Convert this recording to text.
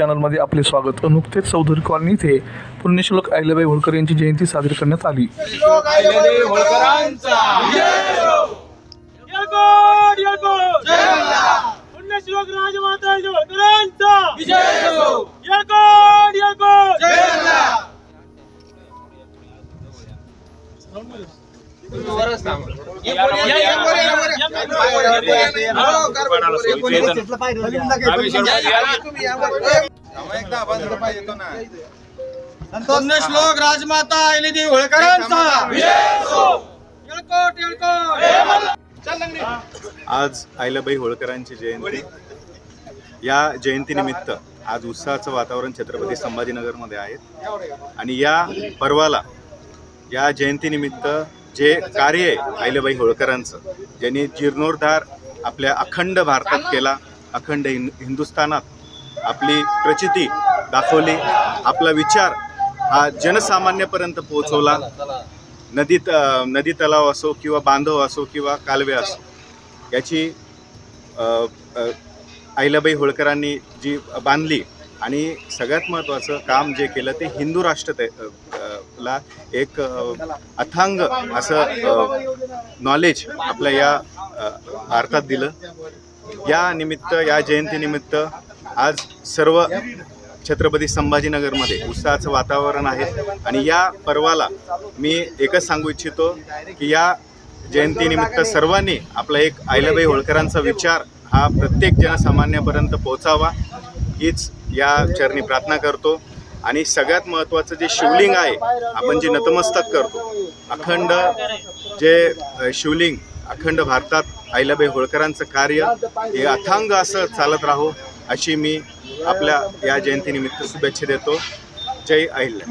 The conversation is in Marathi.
चॅनलमध्ये आपले स्वागत. नुकतेच चौधरी कॉलनी इथे पुण्यश्लोक अहिल्याबाई होळकर यांची जयंती साजरी करण्यात आली. पुण्यश्लोक राजमाता अहिल्यादेवी होळकरांचा. आज आईलाबाई होळकरांची जयंती. या जयंतीनिमित्त आज उत्साहाचं वातावरण छत्रपती संभाजीनगरमध्ये आहे. आणि या पर्वाला या जयंतीनिमित्त जे कार्य आहे आईलाबाई होळकरांचं ज्यांनी जीर्णोद्धार आपल्या अखंड भारतात केला अखंड हिंदुस्थानात आपली प्रचिती दाखवली. आपला विचार हा जनसामान्यापर्यंत पोहोचवला. नदीत नदी तलाव असो किंवा बांधव असो किंवा कालवे असो याची आईलाबाई अहिल्याबाई होळकरांनी जी बांधली आणि सगळ्यात महत्त्वाचं काम जे केलं ते हिंदू राष्ट्र ला एक अथांग असं नॉलेज आपल्या या भारतात दिलं. या निमित्त या जयंतीनिमित्त आज सर्व छत्रपती संभाजीनगरमध्ये उत्साहाचं वातावरण आहे. आणि या पर्वाला मी एकच सांगू इच्छितो की या जयंतीनिमित्त सर्वांनी आपला एक आयलाबाई होळकरांचा विचार हा प्रत्येक जनसामान्यापर्यंत पोहोचावा हीच या चरणी प्रार्थना करतो. आणि सगळ्यात महत्त्वाचं जे शिवलिंग आहे आपण जे नतमस्तक करतो अखंड जे शिवलिंग अखंड भारतात आईलाबाई होळकरांचं कार्य हे अथांग असं चालत राहो. अशी मी आपल्या या जयंतीनिमित्त शुभेच्छा देतो. जय अहिल्या.